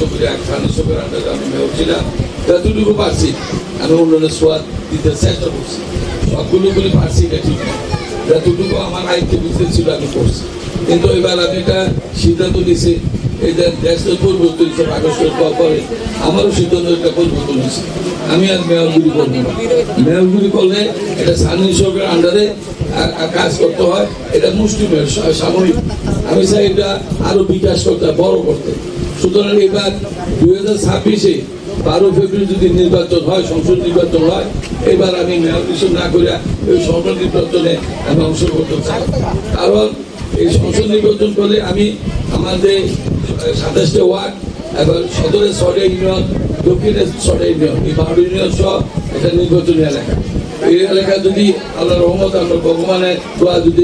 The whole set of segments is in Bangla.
করে এক ফার্নিচার আন্ডারে আমি মেয়র ছিলাম যতটুকু পারছি। আমি উন্নয়নের সোয়াদ দিতে চেষ্টা করছি। সবগুলো গুলি পারছি, এটা ঠিক না। যতটুকু আমার আয়ত্তে বুঝতে ছিল আমি করছি। কিন্তু এবার আমি একটা সিদ্ধান্ত নিছি এই যে দেশের পরিবর্তন হচ্ছে আগস্টের পরে আমারও সিদ্ধান্ত একটা পরিবর্তন হয়েছে আমি আর মেয়রগুলি করব মেয়রগুলি করলে এটা স্থানীয় সরকারের আন্ডারে কাজ করতে হয়। এটা মুসলিমের সা- সাময়িক আমি চাই এটা আরও বিকাশ করতে, বড় করতে। সুতরাং এবার দুই হাজার ছাব্বিশে বারো ফেব্রুয়ারি যদি নির্বাচন হয়, সংসদ নির্বাচন হয়, এবার আমি মেয়র কিছু না করে ওই সংসদ নির্বাচনে আমি অংশগ্রহণ চাই কারণ এই সংসদ নির্বাচন করলে আমি আমাদের সাতাশটা ওয়ার্ড এবার সদরের ছটা ইউনিয়ন, দক্ষিণে ছটা ইউনিয়ন, এই বারো ইউনিয়ন সহ একটা নির্বাচনী এলাকা। এই এলাকা যদি আল্লাহ রহমত আমরা ভগবানের দোয়া যদি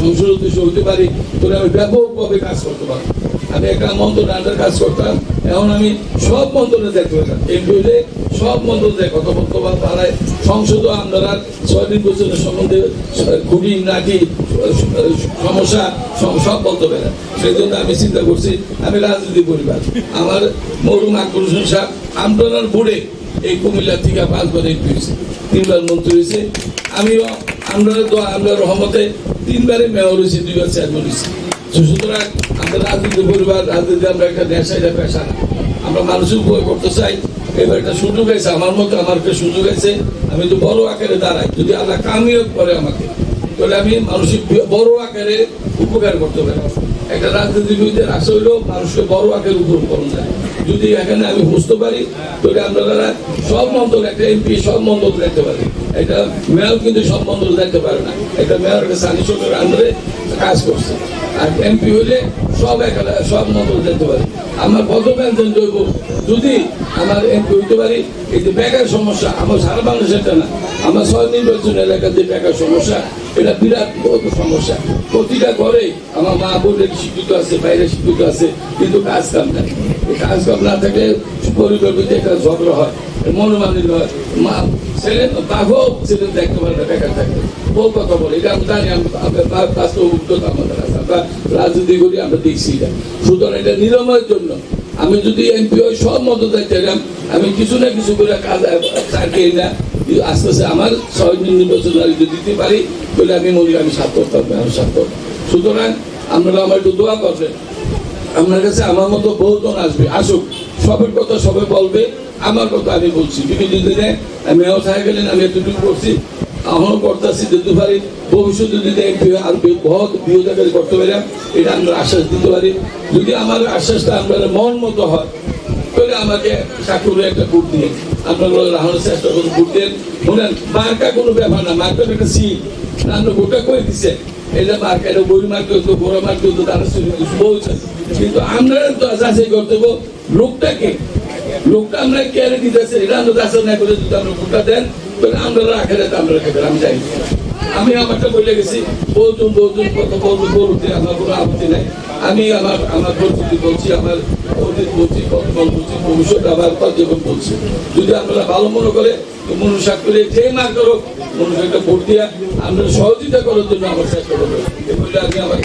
সংশোধন হতে পারি, তাহলে আমি ব্যাপকভাবে কাজ করতে পারব। আমি একটা মন্ত্রণে আন্ডার কাজ করতাম। এখন আমি সব মন্ত্রণে দেখতে পেতাম এমপি হলে সব মন্ত্রণে কথাবার্তা বা পাড়ায় সংসদ আপনারা ছয় নির্বাচনের সম্বন্ধে খুবই নাকি সমস্যা, সব বলতে পারে সেই জন্য আমি চিন্তা করছি, আমি রাজনীতি পরিবার। আমার মরুম আকবর হোসেন সাহেব আমতলার বোর্ডে এই কুমিল্লা থেকে পাঁচবার এমপি হয়েছে, তিনবার মন্ত্রী হয়েছে। আমিও তো আমরা রহমতে তিনবারে মেয়র হয়েছি, দুইবার চেয়ারম্যান হয়েছি। সুতরাং আমরা রাজনীতি রাজনীতি আমরা একটা এটা আমরা মানুষের উপরে করতে চাই। এবার একটা সুযোগ আছে, আমার মতো আমার সুযোগ আমি তো বড় আকারে দাঁড়াই। যদি আল্লাহ করে আমাকে, তাহলে আমি মানুষের বড় আকারে উপকার করতে পারি। একটা রাজনীতিবিদের আশা হইলেও মানুষকে বড় আকারে উপর করুন যায়। যদি এখানে আমি বুঝতে পারি, তাহলে আপনারা সব মন্ত্রক একটা এমপি সব মন্ত্রক দেখতে পারে। এটা মেয়র কিন্তু সব মন্ত্রক দেখতে পারে না। একটা মেয়র একটা সানি সরকারের আন্ডারে কাজ করছে। আর এমপি হইলে সব এখানে সব মন্ত্রক দেখতে পারে। আমার কত পেনশন দেব যদি আমার এমপি হইতে পারি, এই যে বেকার সমস্যা, আমার সারা বাংলাদেশের না, আমার ছয় নির্বাচন এলাকার যে বেকার সমস্যা, এটা বিরাট বড় সমস্যা। প্রতিটা ঘরে আমার মা বোনের শিক্ষিত আছে বাইরে শিক্ষিত আছে, কিন্তু কাজ কাম নাই। কাজ কাম না থাকলে একটা ঝগড়া হয় ছেলে ছেলে দেখতে বেকার থাকলে বউ কথা বলে, এটা আমি জানি, আমি বাস্তব আমাদের আছে, আমরা রাজনীতি করি, আমরা দেখছি সুতরাং এটা নিরাময়ের জন্য। আমি যদি এমপি হই, সব মতো আমি কিছু না কিছু করে কাজ চাকরি না। আস্তে আস্তে আমার ছয় নির্বাচন যদি দিতে পারি, তাহলে আমি মনে আমি সার্থক পাবো আমি সার্থক। সুতরাং আপনারা আমার একটু দোয়া করবেন। আপনার কাছে আমার মতো বহুজন আসবে, আসুক। সবের কথা সবে বলবে, আমার কথা আমি বলছি। বিভিন্ন দিনে মেয়র সাহেব গেলেন আমি এতটুকু করছি এখনও করতেছি যেতে পারি ভবিষ্যতে যদি এমপি আর বহুত বিরোধাকারী করতে পারি, এটা আমরা আশ্বাস দিতে পারি। যদি আমার আশ্বাসটা আপনার মন মতো হয়, তাহলে আমাকে চাকুরে একটা ভোট দিয়ে। আপনারা রাহানোর চেষ্টা করুন ভোট দেন শুনেন, মার্কা কোনো ব্যাপার না মার্কা একটা সিল আপনি গোটা করে দিচ্ছে এটা মার্কা, এটা বই মার্কা হতো বড় মার্কা হতো তারা কিন্তু আমরা তো যাচাই করতে হবে লোকটাকে লোকটা আমরা কেয়ারে দিতেছে এটা আমরা যাচাই না করে যদি আমরা ভোটটা দেন, তাহলে আমরা রাখে তো আমরা রেখে আমি চাই আমি আমারটা বলে গেছি বহুজন বহুজন কত বলতে বলতে আমার কোনো আপত্তি নাই। আমি আমার আমার পরিস্থিতি বলছি, আমার অতীত বলছি বর্তমান বলছি, ভবিষ্যৎ আবার জীবন বলছি। যদি আপনারা ভালো মনে করে, তো মনুষ্য করে যে না করো মনুষ্য একটা ভোট দিয়া আমরা সহযোগিতা করার জন্য আমার চেষ্টা করব বলে আমি আমার